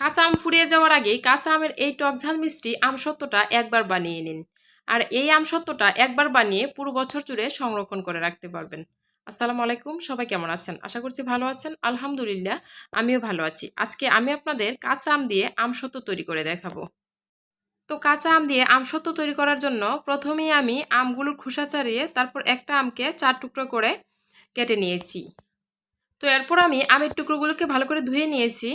কাঁচা আম ফুরিয়ে যাওয়ার আগে কাঁচা আমের এই টক ঝাল মিষ্টি আমসত্ত্বটা একবার বানিয়ে নিন। আর এই আমসত্ত্বটা একবার বানিয়ে পুরো বছর জুড়ে সংরক্ষণ করে রাখতে পারবেন। আসসালামু আলাইকুম, সবাই কেমন আছেন? আশা করছি ভালো আছেন। আলহামদুলিল্লাহ, আমিও ভালো আছি। আজকে আমি আপনাদের কাঁচা আম দিয়ে আমসত্ত্ব তৈরি করে দেখাবো। তো কাঁচা আম দিয়ে আমসত্ত্ব তৈরি করার জন্য প্রথমেই আমি আমগুলোর খোসা ছাড়িয়ে তারপর একটা আমকে চার টুকরো করে কেটে নিয়েছি। তো এরপর আমি আমের টুকরোগুলোকে ভালো করে ধুয়ে নিয়েছি।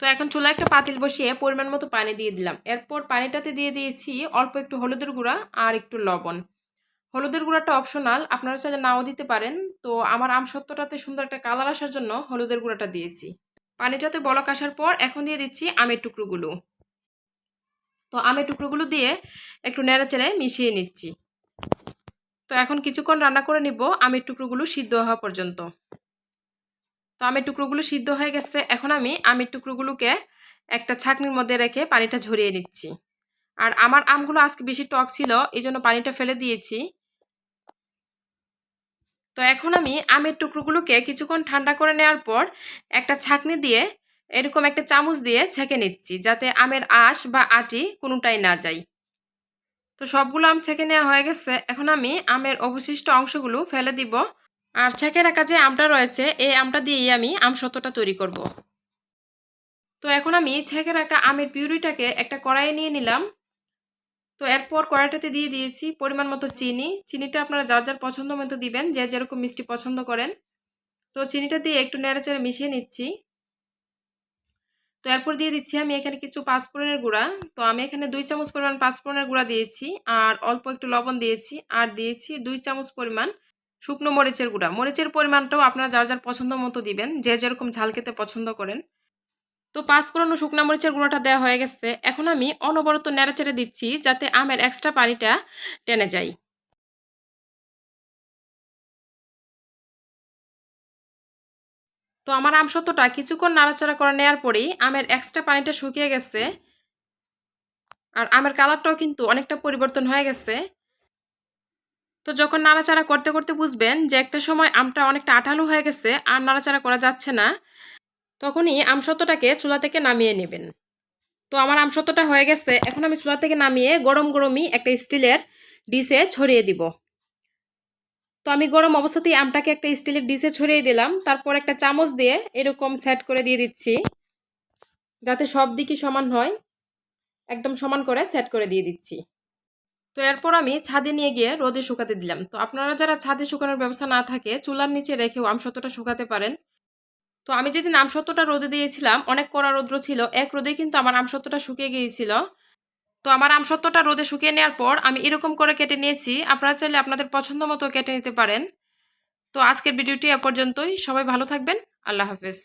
তো এখন চুলা একটা পাতিল বসিয়ে পরিমাণ মতো পানি দিয়ে দিলাম। এরপর পানিটাতে দিয়ে দিয়েছি অল্প একটু হলুদের গুঁড়া আর একটু লবণ। হলুদের গুঁড়াটা অপশনাল আপনারা চাইলে নাও দিতে পারেন। তো আমার আম সত্যটাতে সুন্দর একটা কালার আসার জন্য হলুদের গুঁড়াটা দিয়েছি। পানিটাতে বলক আসার পর এখন দিয়ে দিচ্ছি আমের টুকরোগুলো। তো আমের টুকরোগুলো দিয়ে একটু নেড়েচেড়ে মিশিয়ে নিচ্ছি। তো এখন কিছুক্ষণ রান্না করে নিব আমের টুকরোগুলো সিদ্ধ হওয়া পর্যন্ত। তো আমের টুকরোগুলো সিদ্ধ হয়ে গেছে। এখন আমি আমের টুকরোগুলোকে একটা ছাকনির মধ্যে রেখে পানিটা ঝরিয়ে নিচ্ছি। আর আমার আমগুলো আজকে বেশি টক ছিল এই জন্য পানিটা ফেলে দিয়েছি। তো এখন আমি আমের টুকরোগুলোকে কিছুক্ষণ ঠান্ডা করে নেওয়ার পর একটা ছাকনি দিয়ে এরকম একটা চামচ দিয়ে ছেঁকে নিচ্ছি, যাতে আমের আঁশ বা আটি কোনোটাই না যায়। তো সবগুলো আম ছেঁকে নেওয়া হয়ে গেছে। এখন আমি আমের অবশিষ্ট অংশগুলো ফেলে দিব। আর ছেঁকে রাখা যে আমটা রয়েছে, এই আমটা দিয়েই আমি আম সত্যটা তৈরি করব। তো এখন আমি ছেঁকে রাখা আমের পিউরিটাকে একটা কড়াইয়ে নিয়ে নিলাম। তো এরপর কড়াইটাতে দিয়ে দিয়েছি পরিমাণ মতো চিনি। চিনিটা আপনারা যার যার পছন্দ মতো দিবেন, যে যেরকম মিষ্টি পছন্দ করেন। তো চিনিটা দিয়ে একটু নেড়েচেড়ে মিশিয়ে নিচ্ছি। তো এরপর দিয়ে দিচ্ছি আমি এখানে কিছু পাঁচফোড়নের গুঁড়া। তো আমি এখানে দুই চামচ পরিমাণ পাঁচফোড়নের গুঁড়া দিয়েছি, আর অল্প একটু লবণ দিয়েছি, আর দিয়েছি দুই চামচ পরিমাণ শুকনো মরিচের গুঁড়া। মরিচের পরিমাণটাও আপনারা যার যার পছন্দ মতো দিবেন, যে যেরকম ঝাল খেতে পছন্দ করেন। তো পাঁচফোড়ন ও শুকনো মরিচের গুঁড়োটা দেওয়া হয়ে গেছে। এখন আমি অনবরত নেড়াচেড়ে দিচ্ছি যাতে আমের এক্সট্রা পানিটা টেনে যায়। তো আমার আম সত্যটা কিছুক্ষণ নাড়াচাড়া করে নেওয়ার পরেই আমের এক্সট্রা পানিটা শুকিয়ে গেছে। আর আমের কালারটাও কিন্তু অনেকটা পরিবর্তন হয়ে গেছে। তো যখন নাড়াচাড়া করতে করতে বুঝবেন যে একটা সময় আমটা অনেকটা আঠালো হয়ে গেছে, আর নাড়াচাড়া করা যাচ্ছে না, তখনই আমসত্ত্বটাকে চুলা থেকে নামিয়ে নেবেন। তো আমার আমসত্ত্বটা হয়ে গেছে, এখন আমি চুলা থেকে নামিয়ে গরম গরমই একটা স্টিলের ডিশে ছড়িয়ে দিব। তো আমি গরম অবস্থাতেই আমটাকে একটা স্টিলের ডিশে ছড়িয়ে দিলাম, তারপর একটা চামচ দিয়ে এরকম সেট করে দিয়ে দিচ্ছি, যাতে সব দিকই সমান হয়, একদম সমান করে সেট করে দিয়ে দিচ্ছি। তো এরপর আমি ছাদে নিয়ে গিয়ে রোদে শুকাতে দিলাম। তো আপনারা যারা ছাদে শুকানোর ব্যবস্থা না থাকে, চুলার নিচে রেখেও আমসত্ত্বটা শুকাতে পারেন। তো আমি যেদিন আমসত্ত্বটা রোদে দিয়েছিলাম, অনেক কড়া রোদ্র ছিল, এক রোদে কিন্তু আমার আমসত্ত্বটা শুকিয়ে গিয়েছিল। তো আমার আমসত্ত্বটা রোদে শুকিয়ে নেওয়ার পর আমি এরকম করে কেটে নিয়েছি, আপনারা চাইলে আপনাদের পছন্দ মতো কেটে নিতে পারেন। তো আজকের ভিডিওটি এ পর্যন্তই, সবাই ভালো থাকবেন, আল্লাহ হাফেজ।